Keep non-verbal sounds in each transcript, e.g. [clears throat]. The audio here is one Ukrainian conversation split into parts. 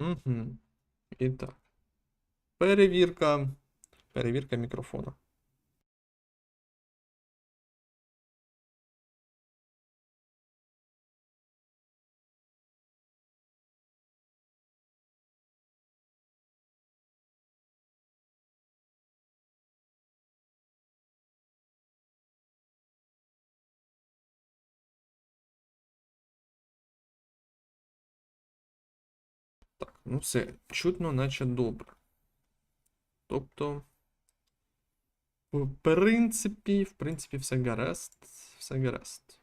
Угу. І так. Перевірка. Перевірка мікрофона. Ну все, чутно, наче добре. Тобто, в принципі, в принципі, все гаразд. Все гаразд.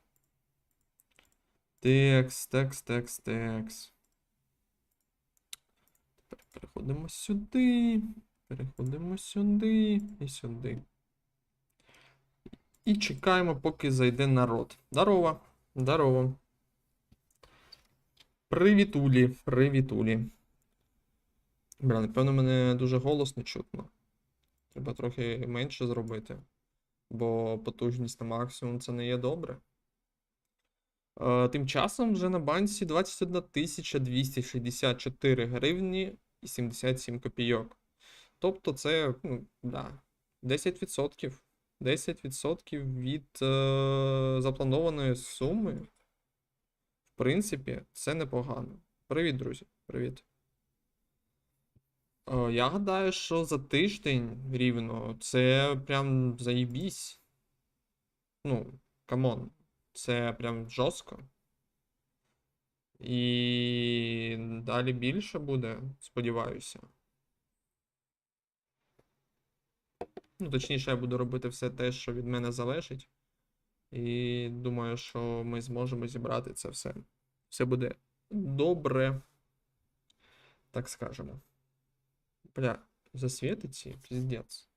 Текст, текст, текст, текст. Тепер переходимо сюди. Переходимо сюди і сюди. І чекаємо, поки зайде народ. Здорово. Здорово. Привітулі, привітулі. Бля, напевно, мене дуже голосно чутно. Треба трохи менше зробити. Бо потужність на максимум це не є добре. Е, тим часом вже на банці 21 264 гривні і 77 копійок. Тобто це, ну, да, 10%. 10% від е, запланованої суми. В принципі, це непогано. Привіт, друзі. Привіт. Е, Я гадаю, що за тиждень рівно це прям заєбісь. Ну, камон, це прям жорстко. І далі більше буде, сподіваюся. Ну, точніше, я буду робити все те, що від мене залежить. І думаю, що ми зможемо зібрати це все. Все буде добре. Так скажемо. Бля, засвітиться, піздець.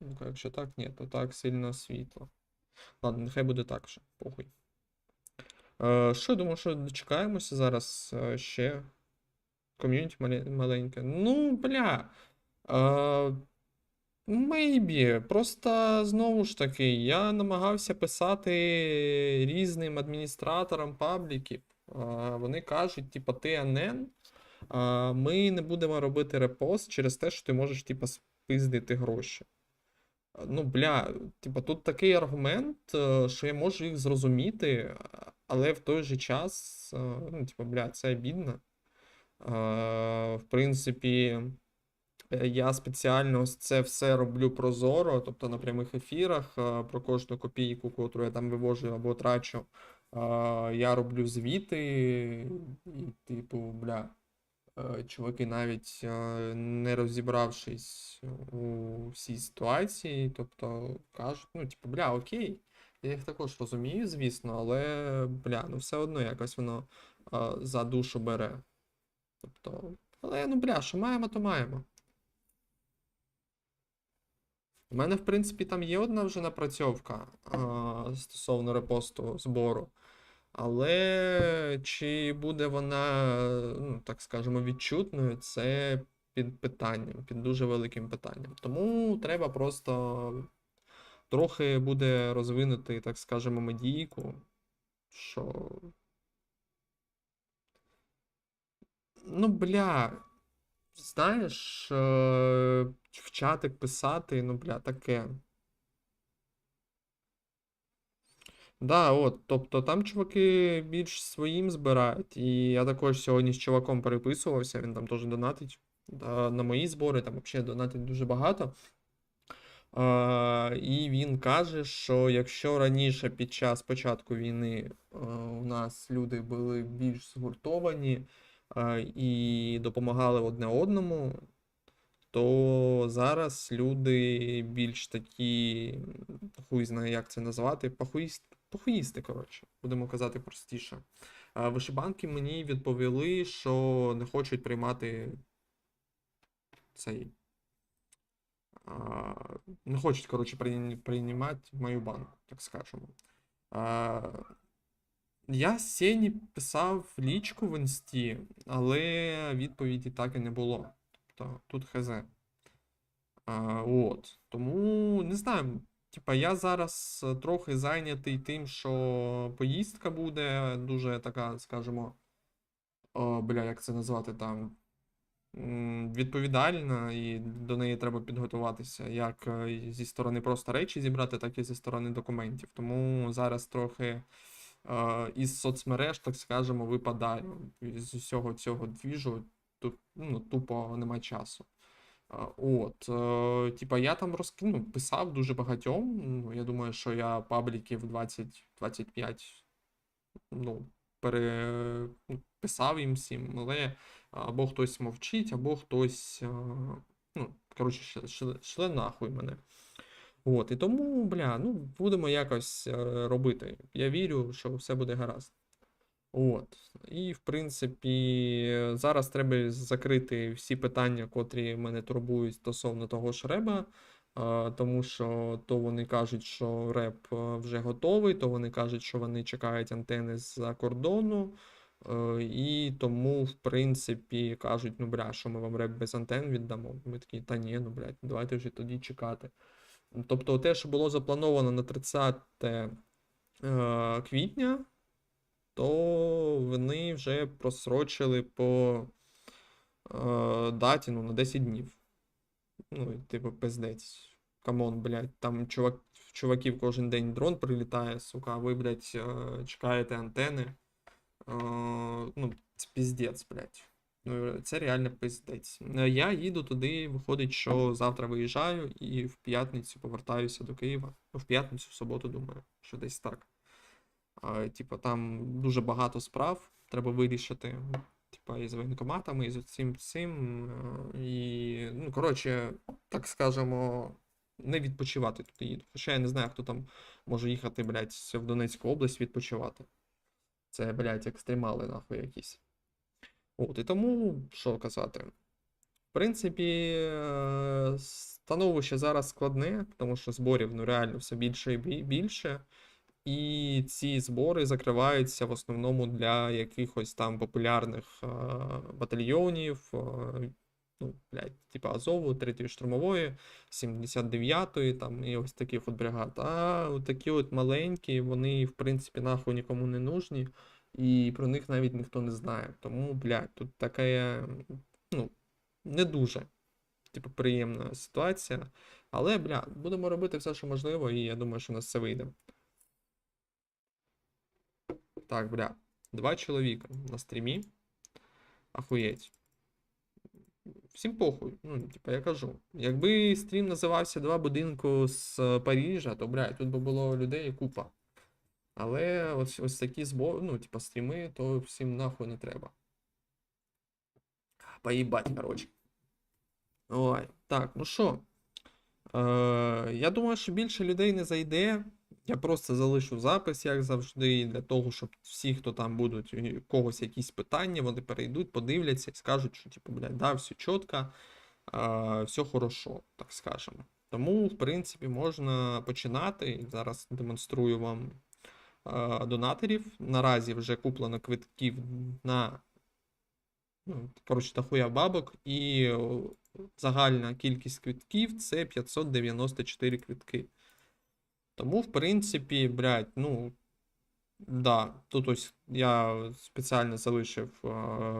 Ну, якщо так, ні, то так сильно світло. Ладно, нехай буде так вже, похуй. Е, що, думаю, що дочекаємося зараз е, ще. Ком'юніті маленьке. Ну, бля. Е, Maybe. Просто знову ж таки, я намагався писати різним адміністраторам пабліків. Вони кажуть, типа, ти ми не будемо робити репост через те, що ти можеш, типа, спиздити гроші. Ну, бля, типа, тут такий аргумент, е, що я можу їх зрозуміти, але в той же час, е, ну, типа, бля, це обідно. В принципі. Е, Я спеціально це все роблю прозоро, тобто на прямих ефірах про кожну копійку, яку я там вивожу або трачу. Я роблю звіти, і, типу, бля, чуваки, навіть е, не розібравшись у всій ситуації, тобто кажуть, ну, типу, бля, окей, я їх також розумію, звісно, але бля, ну все одно якось воно е, за душу бере. Тобто, але ну бля, що маємо, то маємо. У мене, в принципі, там є одна вже напрацьовка а, стосовно репосту збору. Але чи буде вона, ну, так скажемо, відчутною, це під питанням, під дуже великим питанням. Тому треба просто трохи буде розвинути, так скажемо, медійку, що. Ну, бля, знаєш, е, в чатик писати, ну, бля, таке. Да, от, тобто там чуваки більш своїм збирають. І я також сьогодні з чуваком переписувався, він там теж донатить да, на мої збори, там взагалі донатить дуже багато. А, і він каже, що якщо раніше під час початку війни е, у нас люди були більш згуртовані е, і допомагали одне одному, то зараз люди більш такі, хуй знає, як це назвати, похуїст, похуїсти, коротше, будемо казати простіше. Вишибанки мені відповіли, що не хочуть приймати цей. Не хочуть, коротше, приймати мою банку, так скажемо. Я Сені писав лічку в інсті, але відповіді так і не було. Тобто тут хз. От. Тому не знаю. Типа, я зараз е, трохи зайнятий тим, що поїздка буде дуже така, скажімо. О, бля, як це назвати там? відповідальна, і до неї треба підготуватися, як е, зі сторони просто речі зібрати, так і зі сторони документів. Тому зараз трохи е, із соцмереж, так скажемо, випадаю. З усього цього двіжу тут ну, тупо нема часу. От, е, типа, я там розкину, писав дуже багатьом. Ну, я думаю, що я пабліків 20-25 ну, пере... ну, їм всім, але або хтось мовчить, або хтось. е, Ну, коротше, шле нахуй мене. От, і тому, бля, ну, будемо якось е, робити. Я вірю, що все буде гаразд. От. І, в принципі, зараз треба закрити всі питання, котрі мене турбують стосовно того ж реба. Тому що то вони кажуть, що реп е, вже готовий, то вони кажуть, що вони чекають антени з-за кордону. е, І тому, в принципі, кажуть, ну бля, що ми вам реп без антен віддамо. Ми такі, та ні, ну блядь, давайте вже тоді чекати. Тобто, те, що було заплановано на 30 е, квітня, то вони вже просрочили по е, даті ну, на 10 днів. Ну, типу, пиздець. Камон, блядь, там чувак, чуваків кожен день дрон прилітає, сука, а ви, блядь, е, чекаєте антени. Е, ну, це пиздець, блядь. Ну, це реально пиздець. Е, Я їду туди, виходить, що завтра виїжджаю і в п'ятницю повертаюся до Києва. Ну, в п'ятницю, в суботу, думаю, що десь так. А, Типа, там дуже багато справ треба вирішити. Типа, і з воєнкоматами, і з цим цим. е, І, ну, коротше, так скажемо, не відпочивати тут їду. Хоча я не знаю, хто там може їхати, блядь, в Донецьку область відпочивати. Це, блядь, екстремали, нахуй, якісь. От, і тому, що казати. В принципі, е, становище зараз складне, тому що зборів ну, реально все більше і більше. І ці збори закриваються в основному для якихось там популярних батальйонів, ну, блядь, типу Азову, 3-ї штурмової, 79-ї, там, і ось таких от бригад. А такі от маленькі, вони, в принципі, нахуй нікому не нужні, і про них навіть ніхто не знає. Тому, блядь, тут така, ну, не дуже, типу, приємна ситуація. Але, бля, будемо робити все, що можливо, і я думаю, що у нас все вийде. Так, бля, два чоловіка на стрімі. Ахуєть. Всім похуй. Ну, типа, я кажу. Якби стрім називався Два будинку з е, Парижа, то, бля, тут би було людей купа. Але ось, ось такі збори, ну, типа, стріми, то всім нахуй не треба. Поїбать, коротше. Ой, так, ну що? Е, я думаю, що більше людей не зайде. Я просто залишу запис, як завжди, для того, щоб всі, хто там будуть, у когось якісь питання, вони перейдуть, подивляться і скажуть, що, типу, блядь, да, все чітко, е, все хорошо, так скажемо. Тому, в принципі, можна починати. Зараз демонструю вам е, донаторів. Наразі вже куплено квитків на ну, коротше, дохуя бабок, і загальна кількість квитків це 594 квитки. Тому, в принципі, блядь, ну, да, тут ось я спеціально залишив е,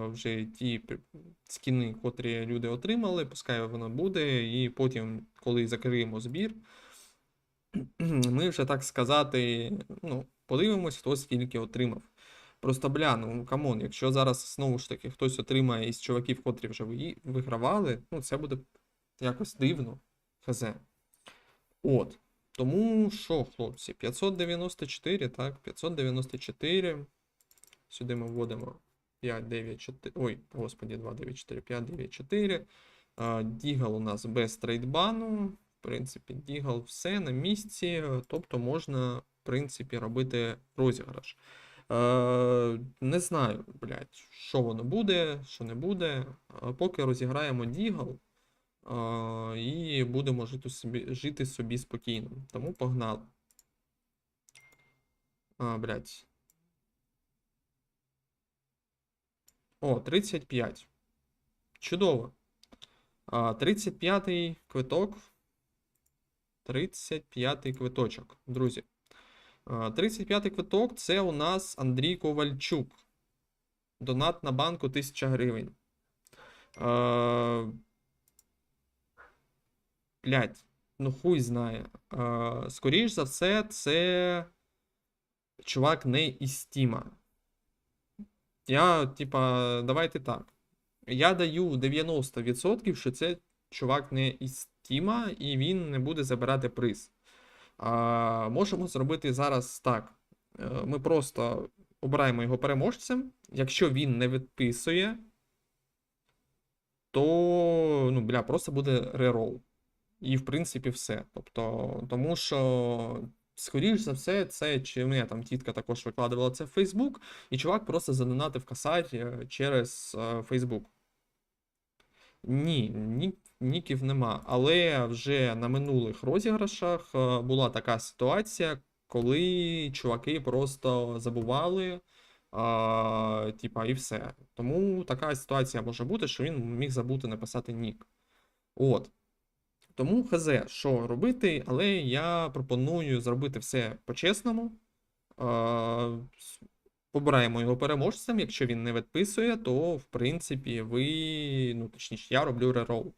вже ті скіни, котрі люди отримали, пускай воно буде, і потім, коли закриємо збір, [clears throat] ми вже так сказати, ну, подивимось, хто скільки отримав. Просто, бля, ну камон, якщо зараз знову ж таки хтось отримає із чуваків, котрі вже вигравали, ну це буде якось дивно. Хз. От. Тому що, хлопці, 594, так, 594. Сюди ми вводимо 594. Ой, господі, 294, 594. А, Дігл у нас без трейдбану. В принципі, Дігл все на місці. Тобто можна, в принципі, робити розіграш. Не знаю, блядь, що воно буде, що не буде. Поки розіграємо Дігл. І будемо жити собі, жити собі спокійно. Тому погнали. А, блядь. О, 35. Чудово. А, 35-й квиток. 35-й квиточок, друзі. 35-й квиток це у нас Андрій Ковальчук. Донат на банку 1000 гривень. Блять, ну хуй знає. Е, Скоріш за все, це чувак не із Стіма. Я, типа, давайте так. Я даю 90%, що це чувак не із Стіма, і він не буде забирати приз. А, можемо зробити зараз так. Е, Ми просто обираємо його переможцем. Якщо він не відписує, то ну, бля, просто буде рерол. І, в принципі, все. Тобто, тому що, скоріш за все, це чи мене там тітка також викладувала це в Facebook, і чувак просто задонатив косарь е, через Facebook. Ні, ні, ніків нема. Але вже на минулих розіграшах е, була така ситуація, коли чуваки просто забували. А, типа, і все. Тому така ситуація може бути, що він міг забути написати нік. От. Тому хз, що робити, але я пропоную зробити все по-чесному. А, с- Обираємо його переможцем. Якщо він не відписує, то в принципі ви, ну точніше, я роблю рерол.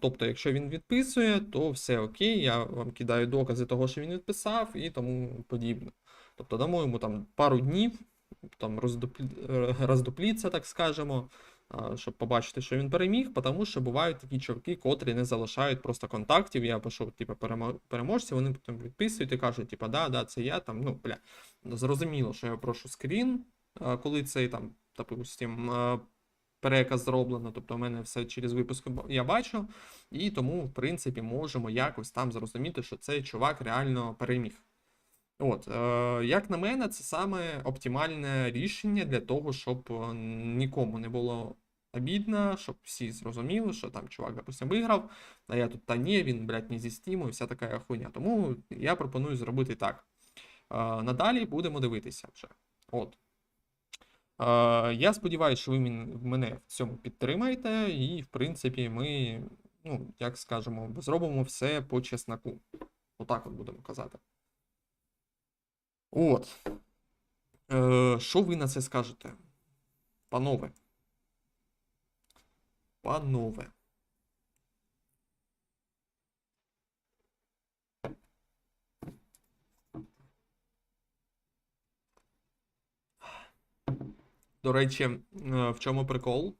Тобто, якщо він відписує, то все окей, я вам кидаю докази того, що він відписав, і тому подібне. Тобто дамо йому там пару днів, там е, роздупліться, так скажемо, щоб побачити, що він переміг, тому що бувають такі чуваки, котрі не залишають просто контактів. Я пишу, типу, перемо- переможці, вони потім відписують і кажуть, типу, да, да, це я там, ну, бля, зрозуміло, що я прошу скрін, коли цей там, допустим, переказ зроблено, тобто у мене все через випуск я бачу, і тому, в принципі, можемо якось там зрозуміти, що цей чувак реально переміг. От, е, як на мене, це саме оптимальне рішення для того, щоб е, нікому не було обідно, щоб всі зрозуміли, що там чувак, допустим, виграв, а я тут та ні, він, блядь, не зі стіму і вся така хуйня. Тому я пропоную зробити так. Е, надалі будемо дивитися вже. От. Е, я сподіваюся, що ви мене в цьому підтримаєте, і, в принципі, ми, ну, як скажемо, зробимо все по чесноку. Отак от будемо казати. От. Е, що ви на це скажете? Панове. Панове. До речі, е, в чому прикол?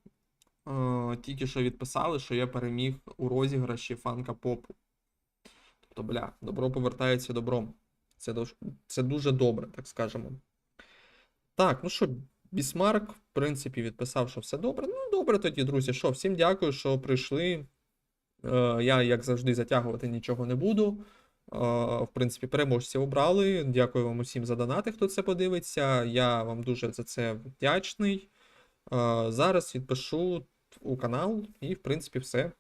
Е, Тільки що відписали, що я переміг у розіграші фанка попу. Тобто, бля, добро повертається добром. Це, це дуже добре, так скажемо. Так, ну що, Бісмарк, в принципі, відписав, що все добре. Ну, добре тоді, друзі. Що, всім дякую, що прийшли. Е, я, як завжди, затягувати нічого не буду. Е, в принципі, переможців обрали. Дякую вам усім за донати, хто це подивиться. Я вам дуже за це вдячний. Е, зараз відпишу у канал, і, в принципі, все.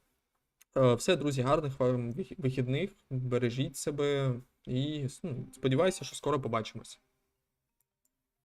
Е, Все, друзі, гарних вам вихідних. Бережіть себе і ну, сподіваюся, що скоро побачимось.